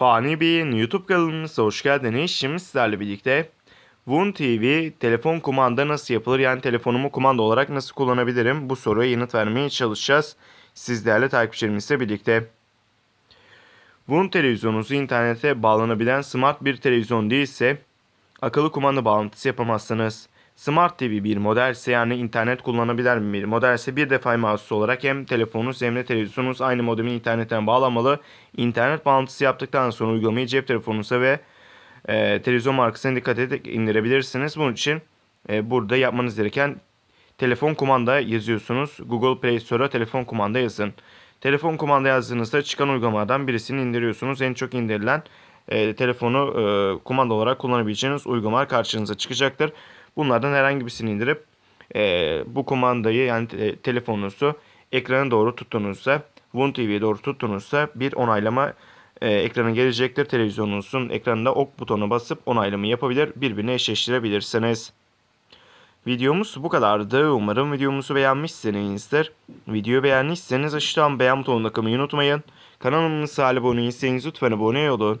Fani Bey'in YouTube kanalımıza hoş geldiniz. Şimdi sizlerle birlikte Wun TV telefon kumanda nasıl yapılır? Yani telefonumu kumanda olarak nasıl kullanabilirim? Bu soruya yanıt vermeye çalışacağız. Sizlerle takipçilerimizle birlikte. Wun televizyonunuzu internete bağlanabilen smart bir televizyon değilse akıllı kumanda bağlantısı yapamazsınız. Smart TV bir modelse yani internet kullanabilen bir modelse bir defa mahsus olarak hem telefonunuz hem de televizyonunuz aynı modemin internetten bağlanmalı. İnternet bağlantısı yaptıktan sonra uygulamayı cep telefonunuza ve e, televizyon markasına dikkat edip indirebilirsiniz. Bunun için e, burada yapmanız gereken telefon kumanda yazıyorsunuz. Google Play Store'a telefon kumanda yazın. Telefon kumanda yazdığınızda çıkan uygulamalardan birisini indiriyorsunuz. En çok indirilen e, telefonu e, kumanda olarak kullanabileceğiniz uygulamalar karşınıza çıkacaktır. Bunlardan herhangi birisini indirip e, bu kumandayı yani te- telefonunuzu ekrana doğru tuttuğunuzda Wun TV'ye doğru tuttuğunuzda bir onaylama e, ekranı gelecektir. Televizyonunuzun ekranında ok butonu basıp onaylama yapabilir. Birbirine eşleştirebilirsiniz. Videomuz bu kadardı. Umarım videomuzu beğenmişsinizdir. Videoyu beğendiyseniz aşağıdan beğen butonuna kalmayı unutmayın. Kanalımıza abone değilseniz lütfen abone olun.